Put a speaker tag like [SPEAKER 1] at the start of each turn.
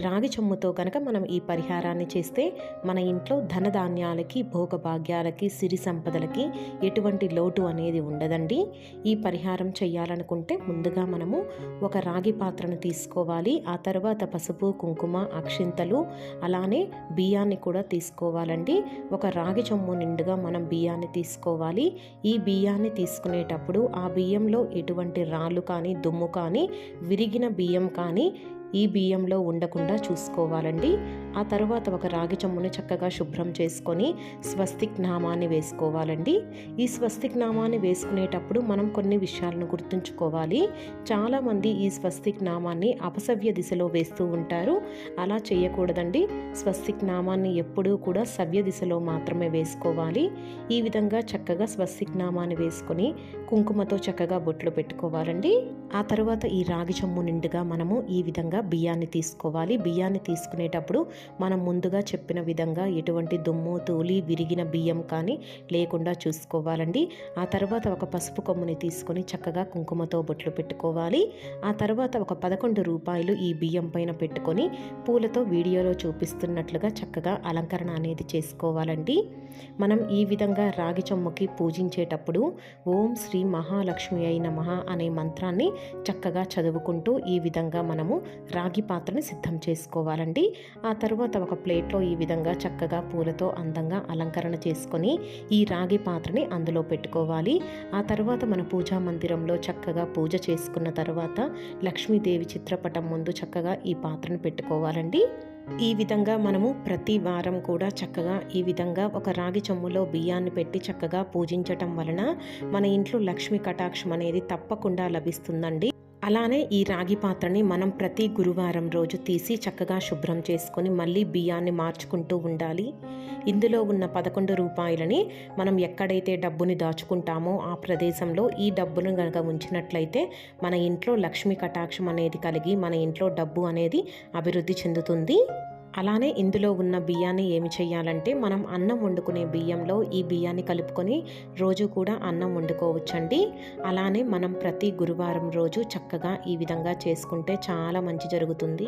[SPEAKER 1] రాగి చెమ్ముతో కనుక మనం ఈ పరిహారాన్ని చేస్తే మన ఇంట్లో ధనధాన్యాలకి భోగభాగ్యాలకి సిరి సంపదలకి ఎటువంటి లోటు అనేది ఉండదండి. ఈ పరిహారం చేయాలనుకుంటే ముందుగా మనము ఒక రాగి పాత్రను తీసుకోవాలి. ఆ తర్వాత పసుపు కుంకుమ అక్షింతలు అలానే బియ్యాన్ని కూడా తీసుకోవాలండి. ఒక రాగి చెమ్ము నిండుగా మనం బియ్యాన్ని తీసుకోవాలి. ఈ బియ్యాన్ని తీసుకునేటప్పుడు ఆ బియ్యంలో ఎటువంటి రాళ్ళు కానీ దుమ్ము కానీ విరిగిన బియ్యం కానీ ఈ బియ్యంలో ఉండకుండా చూసుకోవాలండి. ఆ తర్వాత ఒక రాగి చెమ్మును చక్కగా శుభ్రం చేసుకొని స్వస్తిక్ నామాన్ని వేసుకోవాలండి. ఈ స్వస్తిక్ నామాన్ని వేసుకునేటప్పుడు మనం కొన్ని విషయాలను గుర్తుంచుకోవాలి. చాలామంది ఈ స్వస్తిక్ నామాన్ని అపసవ్య దిశలో వేస్తూ ఉంటారు. అలా చేయకూడదండి. స్వస్తిక్ నామాన్ని ఎప్పుడూ కూడా సవ్య దిశలో మాత్రమే వేసుకోవాలి. ఈ విధంగా చక్కగా స్వస్తిక్ నామాన్ని వేసుకొని కుంకుమతో చక్కగా బొట్లు పెట్టుకోవాలండి. ఆ తర్వాత ఈ రాగి చెమ్ము నిండుగా మనము ఈ విధంగా బియ్యాన్ని తీసుకోవాలి. బియ్యాన్ని తీసుకునేటప్పుడు మనం ముందుగా చెప్పిన విధంగా ఎటువంటి దుమ్ము తూలి విరిగిన బియ్యం కానీ లేకుండా చూసుకోవాలండి. ఆ తర్వాత ఒక పసుపు కొమ్ముని తీసుకొని చక్కగా కుంకుమతో బొట్లు పెట్టుకోవాలి. ఆ తర్వాత ఒక పదకొండు రూపాయలు ఈ బియ్యం పైన పెట్టుకొని పూలతో వీడియోలో చూపిస్తున్నట్లుగా చక్కగా అలంకరణ అనేది చేసుకోవాలండి. మనం ఈ విధంగా రాగి చెమ్ముకి పూజించేటప్పుడు ఓం శ్రీ మహాలక్ష్మి అయిన మహా అనే మంత్రాన్ని చక్కగా చదువుకుంటూ ఈ విధంగా మనము రాగి పాత్రని సిద్ధం చేసుకోవాలండి. ఆ తర్వాత ఒక ప్లేట్లో ఈ విధంగా చక్కగా పూలతో అందంగా అలంకరణ చేసుకొని ఈ రాగి పాత్రని అందులో పెట్టుకోవాలి. ఆ తర్వాత మన పూజా మందిరంలో చక్కగా పూజ చేసుకున్న తర్వాత లక్ష్మీదేవి చిత్రపటం ముందు చక్కగా ఈ పాత్రను పెట్టుకోవాలండి. ఈ విధంగా మనము ప్రతి వారం కూడా చక్కగా ఈ విధంగా ఒక రాగి చెమ్ములో బియ్యాన్ని పెట్టి చక్కగా పూజించటం వలన మన ఇంట్లో లక్ష్మీ కటాక్షం అనేది తప్పకుండా లభిస్తుందండి. అలానే ఈ రాగి పాత్రని మనం ప్రతి గురువారం రోజు తీసి చక్కగా శుభ్రం చేసుకొని మళ్ళీ బియ్యాన్ని మార్చుకుంటూ ఉండాలి. ఇందులో ఉన్న పదకొండు రూపాయలని మనం ఎక్కడైతే డబ్బుని దాచుకుంటామో ఆ ప్రదేశంలో ఈ డబ్బును కనుక ఉంచినట్లయితే మన ఇంట్లో లక్ష్మీ కటాక్షం అనేది కలిగి మన ఇంట్లో డబ్బు అనేది అభివృద్ధి చెందుతుంది. అలానే ఇందులో ఉన్న బియ్యాన్ని ఏమి చేయాలంటే మనం అన్నం వండుకునే బియ్యంలో ఈ బియ్యాన్ని కలుపుకొని రోజు కూడా అన్నం వండుకోవచ్చండి. అలానే మనం ప్రతి గురువారం రోజు చక్కగా ఈ విధంగా చేసుకుంటే చాలా మంచి జరుగుతుంది.